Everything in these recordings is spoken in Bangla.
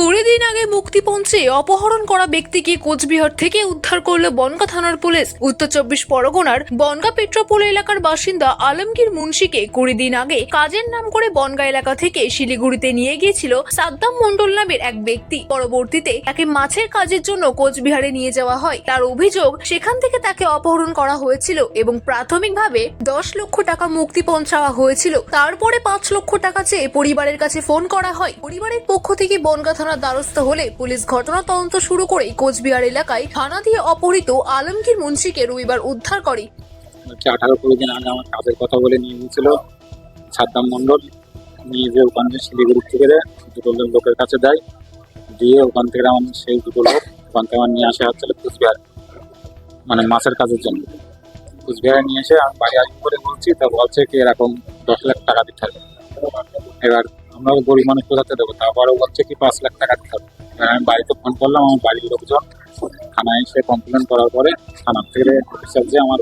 কুড়ি দিন আগে মুক্তিপঞ্চে অপহরণ করা ব্যক্তিকে কোচবিহার থেকে উদ্ধার করল বনগা থানার পুলিশ। উত্তর চব্বিশ পরগনার বনগা পেট্রোপোল এলাকার বাসিন্দা আলমগীর মুন্সিকে কুড়ি দিন আগে কাজের নাম করে বনগা এলাকা থেকে শিলিগুড়িতে নিয়ে গিয়েছিল সাদ্দাম মন্ডল নামের এক ব্যক্তি। পরবর্তীতে তাকে মাছের কাজের জন্য কোচবিহারে নিয়ে যাওয়া হয়। তার অভিযোগ, সেখান থেকে তাকে অপহরণ করা হয়েছিল এবং প্রাথমিকভাবে দশ লক্ষ টাকা মুক্তিপণ চাওয়া হয়েছিল। তারপরে পাঁচ লক্ষ টাকা চেয়ে পরিবারের কাছে ফোন করা হয়। পরিবারের পক্ষ থেকে বনগা থানার দ্বারস্থ হলে পুলিশ ঘটনা তদন্ত শুরু করে কোচবিহার এলাকায় থানা দিয়ে অপহৃত আলমগীর মুন্সিকে রবিবার উদ্ধার করে। আঠারো কুড়ি দিন আগে আমার কাজের কথা বলে নিয়ে গিয়েছিল। সাদ্দাম মণ্ডল, নিয়ে যে ওখান থেকে শিলিগুড়ি থেকে দেয় দুটো লোকের কাছে দেয় দিয়ে ওখান থেকে আমার সেই দুটো লোক ওখান থেকে আমার নিয়ে আসা হচ্ছিল কুচবিহার মানে মাছের কাজের জন্য। কুচবিহারে নিয়ে এসে আমি বাড়ি আসব করে বলছি, তা বলছে কি এরকম দশ লাখ টাকা দিতে হবে। এবার আমরা গরিব মানুষ কোথাতে দেবো? তারপরেও বলছে কি পাঁচ লাখ টাকা দিতে হবে। আমি বাড়িতে ফোন করলাম আমার বাড়ির লোকজন থানায় এসে কমপ্লেন করার পরে থানার থেকে অফিসার যে আমার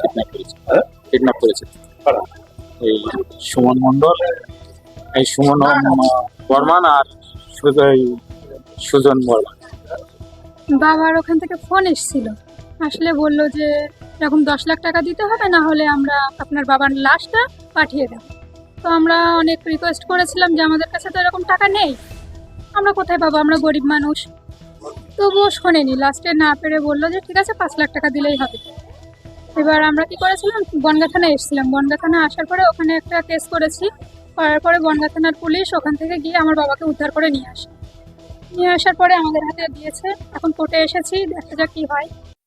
কিডন্যাপ করেছে। কিডন্যাপ করেছে। এই সুমন মন্ডল এই সুমন বর্মান আর সুজন বর্মান বাবার ওখান থেকে ফোন এসেছিল। আসলে বলল যে এরকম দশ লাখ টাকা দিতে হবে, না হলে আমরা আপনার বাবার লাশটা পাঠিয়ে দেব। তো আমরা অনেক রিকোয়েস্ট করেছিলাম যে আমাদের কাছে তো এরকম টাকা নেই। আমরা কোথায় পাবো? আমরা গরিব মানুষ। তবুও শোনেনি লাস্টে না পেরে বলল যে ঠিক আছে, পাঁচ লাখ টাকা দিলেই হবে। এবার আমরা কি করেছিলাম? বনগা থানায় এসেছিলাম। বনগা থানা আসার পরে ওখানে একটা কেস করেছি। করার পরে বনগা থানার পুলিশ ওখান থেকে গিয়ে আমার বাবাকে উদ্ধার করে নিয়ে আসে। নিয়ে আসার পরে আমাদের হাতে দিয়েছে। এখন কোর্টে এসেছি, দেখা যাক কি হয়।